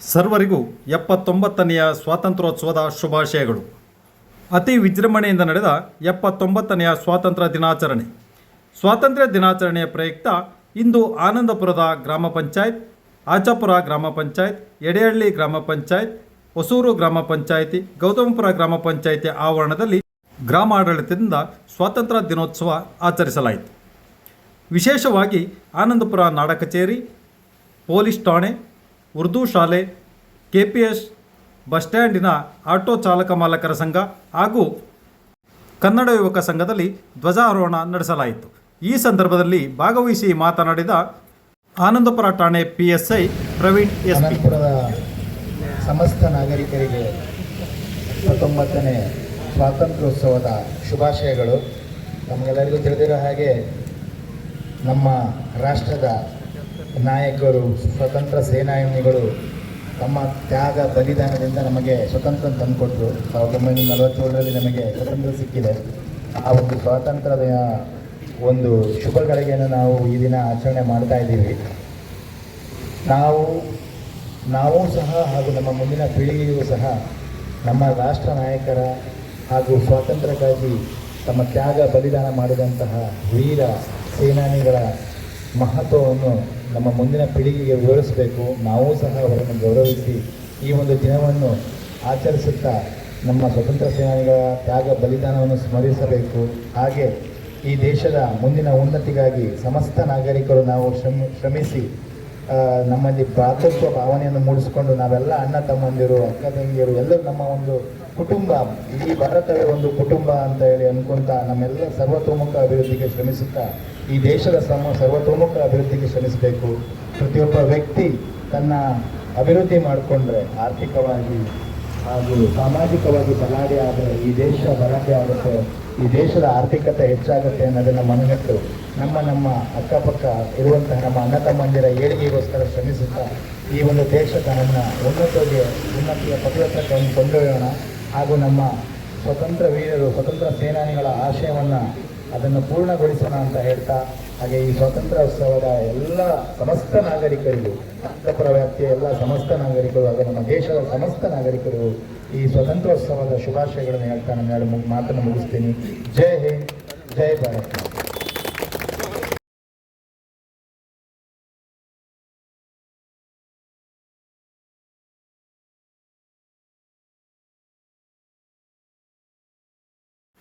ಸರ್ವರಿಗೂ ಎಪ್ಪತ್ತೊಂಬತ್ತನೆಯ ಸ್ವಾತಂತ್ರ್ಯೋತ್ಸವದ ಶುಭಾಶಯಗಳು. ಅತಿ ವಿಜೃಂಭಣೆಯಿಂದ ನಡೆದ ಎಪ್ಪತ್ತೊಂಬತ್ತನೆಯ ಸ್ವಾತಂತ್ರ್ಯ ದಿನಾಚರಣೆ. ಸ್ವಾತಂತ್ರ್ಯ ದಿನಾಚರಣೆಯ ಪ್ರಯುಕ್ತ ಇಂದು ಆನಂದಪುರದ ಗ್ರಾಮ ಪಂಚಾಯತ್, ಆಚಾಪುರ ಗ್ರಾಮ ಪಂಚಾಯತ್, ಎಡೆಹಳ್ಳಿ ಗ್ರಾಮ ಪಂಚಾಯತ್, ಹೊಸೂರು ಗ್ರಾಮ ಪಂಚಾಯಿತಿ, ಗೌತಮಪುರ ಗ್ರಾಮ ಪಂಚಾಯಿತಿ ಆವರಣದಲ್ಲಿ ಗ್ರಾಮ ಆಡಳಿತದಿಂದ ಸ್ವಾತಂತ್ರ್ಯ ದಿನೋತ್ಸವ ಆಚರಿಸಲಾಯಿತು. ವಿಶೇಷವಾಗಿ ಆನಂದಪುರ ನಾಡ ಕಚೇರಿ, ಪೊಲೀಸ್ ಠಾಣೆ ಉರ್ದು ಶಾಲೆ ಕೆ ಪಿ ಎಸ್ ಬಸ್ ಸ್ಟ್ಯಾಂಡಿನ ಆಟೋ ಚಾಲಕ ಮಾಲಕರ ಸಂಘ ಹಾಗೂ ಕನ್ನಡ ಯುವಕ ಸಂಘದಲ್ಲಿ ಧ್ವಜಾರೋಹಣ ನಡೆಸಲಾಯಿತು. ಈ ಸಂದರ್ಭದಲ್ಲಿ ಭಾಗವಹಿಸಿ ಮಾತನಾಡಿದ ಆನಂದಪುರ ಠಾಣೆ P S I Praveen S ಸಮಸ್ತ ನಾಗರಿಕರಿಗೆ ಹತ್ತೊಂಬತ್ತನೇ ಸ್ವಾತಂತ್ರ್ಯೋತ್ಸವದ ಶುಭಾಶಯಗಳು. ನಮಗೆಲ್ಲರಿಗೂ ತಿಳಿದಿರೋ ಹಾಗೆ ನಮ್ಮ ರಾಷ್ಟ್ರದ ನಾಯಕರು, ಸ್ವತಂತ್ರ ಸೇನಾನಿಗಳು ತಮ್ಮ ತ್ಯಾಗ, ಬಲಿದಾನದಿಂದ ನಮಗೆ ಸ್ವತಂತ್ರ ತಂದುಕೊಟ್ರು. ಸಾವಿರದ ಒಂಬೈನೂರ ನಲವತ್ತೇಳರಲ್ಲಿ ನಮಗೆ ಸ್ವತಂತ್ರ ಸಿಕ್ಕಿದೆ. ಆ ಒಂದು ಸ್ವಾತಂತ್ರ್ಯದ ಒಂದು ಶುಭ ಗಳಿಗೆಯನ್ನು ನಾವು ಈ ದಿನ ಆಚರಣೆ ಮಾಡ್ತಾ ಇದ್ದೀವಿ. ನಾವು ನಾವು ಸಹ ಹಾಗೂ ನಮ್ಮ ಮುಂದಿನ ಪೀಳಿಗೆಯೂ ಸಹ ನಮ್ಮ ರಾಷ್ಟ್ರ ನಾಯಕರ ಹಾಗೂ ಸ್ವಾತಂತ್ರ್ಯಕ್ಕಾಗಿ ತಮ್ಮ ತ್ಯಾಗ, ಬಲಿದಾನ ಮಾಡಿದಂತಹ ವೀರ ಸೇನಾನಿಗಳ ಮಹತ್ವವನ್ನು ನಮ್ಮ ಮುಂದಿನ ಪೀಳಿಗೆಗೆ ವಿವರಿಸಬೇಕು. ನಾವು ಸಹ ಅವರನ್ನು ಗೌರವಿಸಿ ಈ ಒಂದು ದಿನವನ್ನು ಆಚರಿಸುತ್ತಾ ನಮ್ಮ ಸ್ವತಂತ್ರ ಸೇನಾನಿಗಳ ತ್ಯಾಗ ಬಲಿದಾನವನ್ನು ಸ್ಮರಿಸಬೇಕು. ಹಾಗೆ ಈ ದೇಶದ ಮುಂದಿನ ಉನ್ನತಿಗಾಗಿ ಸಮಸ್ತ ನಾಗರಿಕರು ನಾವು ಶ್ರಮ, ಶ್ರಮಿಸಿ ನಮ್ಮಲ್ಲಿ ಭ್ರಾತೃತ್ವ ಭಾವನೆಯನ್ನು ಮೂಡಿಸಿಕೊಂಡು ನಾವೆಲ್ಲ ಅಣ್ಣ, ತಮ್ಮಂದಿರು, ಅಕ್ಕ, ತಂಗಿಯರು, ಎಲ್ಲರೂ ನಮ್ಮ ಒಂದು ಕುಟುಂಬ. ಇಡೀ ಭಾರತದ ಒಂದು ಕುಟುಂಬ ಅಂತ ಹೇಳಿ ಅನ್ಕೊಂತ ನಮ್ಮೆಲ್ಲ ಸರ್ವತೋಮುಖ ಅಭಿವೃದ್ಧಿಗೆ ಶ್ರಮಿಸುತ್ತಾ ಈ ದೇಶದ ಸಮ, ಸರ್ವತೋಮುಖ ಅಭಿವೃದ್ಧಿಗೆ ಶ್ರಮಿಸಬೇಕು. ಪ್ರತಿಯೊಬ್ಬ ವ್ಯಕ್ತಿ ತನ್ನ ಅಭಿವೃದ್ಧಿ ಮಾಡಿಕೊಂಡ್ರೆ ಆರ್ಥಿಕವಾಗಿ ಹಾಗೂ ಸಾಮಾಜಿಕವಾಗಿ ಬಲಾಢ್ಯ ಆದರೆ ಈ ದೇಶ ಬಲಾಢ್ಯ ಆಗುತ್ತೆ, ಈ ದೇಶದ ಆರ್ಥಿಕತೆ ಹೆಚ್ಚಾಗುತ್ತೆ ಅನ್ನೋದನ್ನು ಮನಗಟ್ಟು ನಮ್ಮ ನಮ್ಮ ಅಕ್ಕಪಕ್ಕ ಇರುವಂತಹ ನಮ್ಮ ಅಣ್ಣ ತಮ್ಮಂದಿರ ಏಳಿಗೆಗೋಸ್ಕರ ಶ್ರಮಿಸುತ್ತಾ ಈ ಒಂದು ದೇಶದ ನಮ್ಮ ಉನ್ನತಿಗೆ ಉನ್ನತಿಯ ಪದವತ್ತ ಕೊಂಡೊಯ್ಯೋಣ ಹಾಗೂ ನಮ್ಮ ಸ್ವತಂತ್ರ ವೀರರು, ಸ್ವತಂತ್ರ ಸೇನಾನಿಗಳ ಆಶಯವನ್ನು ಅದನ್ನು ಪೂರ್ಣಗೊಳಿಸೋಣ ಅಂತ ಹೇಳ್ತಾ, ಹಾಗೆ ಈ ಸ್ವಾತಂತ್ರ್ಯೋತ್ಸವದ ಎಲ್ಲ ಸಮಸ್ತ ನಾಗರಿಕರಿಗೂ ಅಕ್ಕಪುರ ವ್ಯಾಪ್ತಿಯ ಎಲ್ಲ ಸಮಸ್ತ ನಾಗರಿಕರು ನಮ್ಮ ದೇಶದ ಸಮಸ್ತ ನಾಗರಿಕರು ಈ ಸ್ವತಂತ್ರೋತ್ಸವದ ಶುಭಾಶಯಗಳನ್ನು ಹೇಳ್ತಾ ನಾನು ಎರಡು ಮಾತನ್ನು ಮುಗಿಸ್ತೀನಿ. ಜೈ ಹಿಂದ್, ಜೈ ಭಾರತ್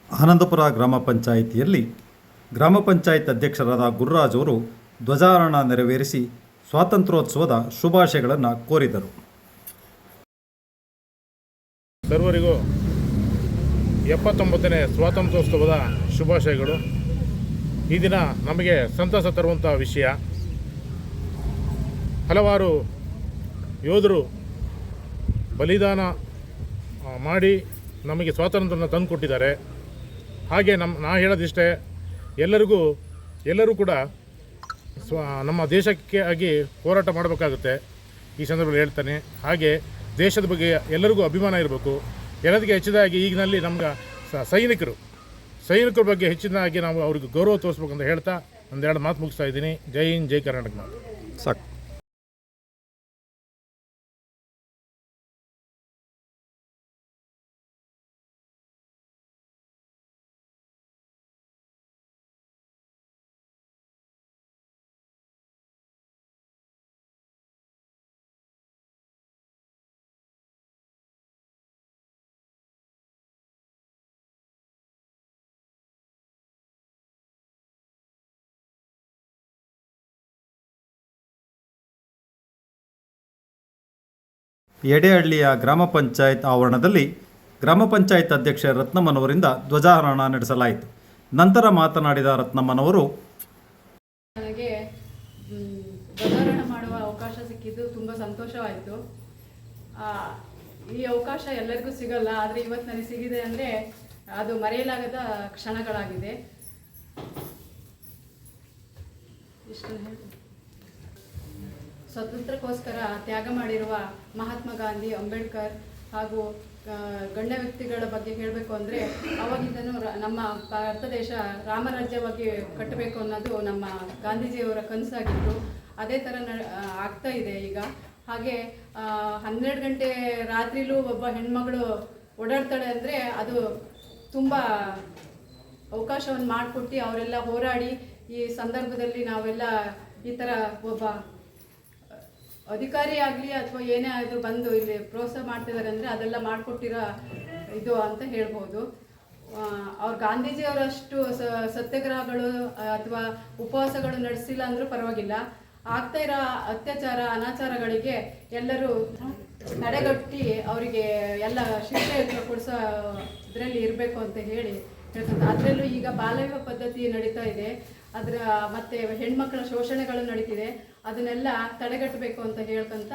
ಆನಂದಪುರ ಗ್ರಾಮ ಪಂಚಾಯಿತಿಯಲ್ಲಿ ಗ್ರಾಮ ಪಂಚಾಯತ್ ಅಧ್ಯಕ್ಷರಾದ ಗುರುರಾಜ್ ಅವರು ಧ್ವಜಾರೋಹಣ ನೆರವೇರಿಸಿ ಸ್ವಾತಂತ್ರ್ಯೋತ್ಸವದ ಶುಭಾಶಯಗಳನ್ನು ಕೋರಿದರು. ಸರ್ವರಿಗೂ ಎಪ್ಪತ್ತೊಂಬತ್ತನೇ ಸ್ವಾತಂತ್ರ್ಯೋತ್ಸವದ ಶುಭಾಶಯಗಳು. ಈ ದಿನ ನಮಗೆ ಸಂತಸ ತರುವಂಥ ವಿಷಯ. ಹಲವಾರು ಯೋಧರು ಬಲಿದಾನ ಮಾಡಿ ನಮಗೆ ಸ್ವಾತಂತ್ರ್ಯನ ತಂದುಕೊಟ್ಟಿದ್ದಾರೆ. ಹಾಗೆ ನಮ್ಮ ನಾ ಹೇಳೋದಿಷ್ಟೇ, ಎಲ್ಲರಿಗೂ, ಎಲ್ಲರೂ ಕೂಡ ಸ್ವ, ನಮ್ಮ ದೇಶಕ್ಕೆ ಆಗಿ ಹೋರಾಟ ಮಾಡಬೇಕಾಗುತ್ತೆ. ಈ ಸಂದರ್ಭದಲ್ಲಿ ಹೇಳ್ತಾನೆ. ಹಾಗೆ ದೇಶದ ಬಗ್ಗೆ ಎಲ್ಲರಿಗೂ ಅಭಿಮಾನ ಇರಬೇಕು. ಎಲ್ಲದಕ್ಕೆ ಹೆಚ್ಚಿದಾಗಿ ಈಗಿನಲ್ಲಿ ನಮ್ಗೆ ಸೈನಿಕರು. ಸೈನಿಕರ ಬಗ್ಗೆ ಹೆಚ್ಚಿನದಾಗಿ ನಾವು ಅವ್ರಿಗೆ ಗೌರವ ತೋರಿಸ್ಬೇಕು ಅಂತ ಹೇಳ್ತಾ ಒಂದೆರಡು ಮಾತು ಮುಗಿಸ್ತಾ ಇದ್ದೀನಿ. ಜೈ ಹಿಂದ್, ಜೈ ಕರ್ನಾಟಕ ಮಾತು. ಸಾಕು. ಎಡೆಹಳ್ಳಿಯ ಗ್ರಾಮ ಪಂಚಾಯತ್ ಆವರಣದಲ್ಲಿ ಗ್ರಾಮ ಪಂಚಾಯತ್ ಅಧ್ಯಕ್ಷೆ ರತ್ನಮ್ಮನವರಿಂದ ಧ್ವಜಾರೋಹಣ ನಡೆಸಲಾಯಿತು. ನಂತರ ಮಾತನಾಡಿದ ರತ್ನಮ್ಮನವರು, ನನಗೆ ಧ್ವಜಾರೋಹಣ ಮಾಡುವ ಅವಕಾಶ ಸಿಕ್ಕಿದ್ದು ತುಂಬ ಸಂತೋಷವಾಯಿತು. ಈ ಅವಕಾಶ ಎಲ್ಲರಿಗೂ ಸಿಗಲ್ಲ, ಆದರೆ ಇವತ್ತು ನನಗೆ ಸಿಗಿದೆ ಅಂದರೆ ಅದು ಮರೆಯಲಾಗದ ಕ್ಷಣಗಳಾಗಿದೆ. ಇಷ್ಟನ್ನು ಹೇಳ್ತೀನಿ ಸ್ವಾತಂತ್ರ್ಯಕ್ಕೋಸ್ಕರ ತ್ಯಾಗ ಮಾಡಿರುವ ಮಹಾತ್ಮ ಗಾಂಧಿ, ಅಂಬೇಡ್ಕರ್ ಹಾಗೂ ಗಣ್ಯ ವ್ಯಕ್ತಿಗಳ ಬಗ್ಗೆ ಹೇಳಬೇಕು ಅಂದರೆ ಅವಾಗಿಂದನೂ ನಮ್ಮ ಭಾರತ ದೇಶ ರಾಮರಾಜ್ಯವಾಗಿ ಕಟ್ಟಬೇಕು ಅನ್ನೋದು ನಮ್ಮ ಗಾಂಧೀಜಿಯವರ ಕನಸಾಗಿತ್ತು. ಅದೇ ಥರ ನ ಆಗ್ತಾ ಇದೆ ಈಗ. ಹಾಗೆ ಹನ್ನೆರಡು ಗಂಟೆ ರಾತ್ರಿಲೂ ಒಬ್ಬ ಹೆಣ್ಮಗಳು ಓಡಾಡ್ತಾಳೆ ಅಂದರೆ ಅದು ತುಂಬ ಅವಕಾಶವನ್ನು ಮಾಡಿಕೊಟ್ಟು ಅವರೆಲ್ಲ ಹೋರಾಡಿ ಈ ಸಂದರ್ಭದಲ್ಲಿ ನಾವೆಲ್ಲ ಈ ಥರ ಒಬ್ಬ ಅಧಿಕಾರಿ ಆಗಲಿ ಅಥವಾ ಏನೇ ಆದರೂ ಬಂದು ಇಲ್ಲಿ ಪ್ರೋತ್ಸಾಹ ಮಾಡ್ತಿದ್ದಾರೆ ಅಂದರೆ ಅದೆಲ್ಲ ಮಾಡಿಕೊಟ್ಟಿರೋ ಇದು ಅಂತ ಹೇಳ್ಬೋದು. ಅವ್ರು ಗಾಂಧೀಜಿಯವರಷ್ಟು ಸತ್ಯಾಗ್ರಹಗಳು ಅಥವಾ ಉಪವಾಸಗಳು ನಡೆಸಿಲ್ಲ ಅಂದರೂ ಪರವಾಗಿಲ್ಲ. ಆಗ್ತಾ ಇರೋ ಅತ್ಯಾಚಾರ, ಅನಾಚಾರಗಳಿಗೆ ಎಲ್ಲರೂ ತಡೆಗಟ್ಟಿ ಅವರಿಗೆ ಎಲ್ಲ ಶಿಕ್ಷೆ ಕೊಡಿಸೋ ಇದರಲ್ಲಿ ಇರಬೇಕು ಅಂತ ಹೇಳಿ ಅದರಲ್ಲೂ ಈಗ ಬಾಲ್ಯ ಪದ್ಧತಿ ನಡೀತಾ ಇದೆ. ಅದರ, ಮತ್ತೆ ಹೆಣ್ಮಕ್ಳ ಶೋಷಣೆಗಳು ನಡೀತಿದೆ. ಅದನ್ನೆಲ್ಲ ತಡೆಗಟ್ಟಬೇಕು ಅಂತ ಹೇಳ್ಕೊಂತ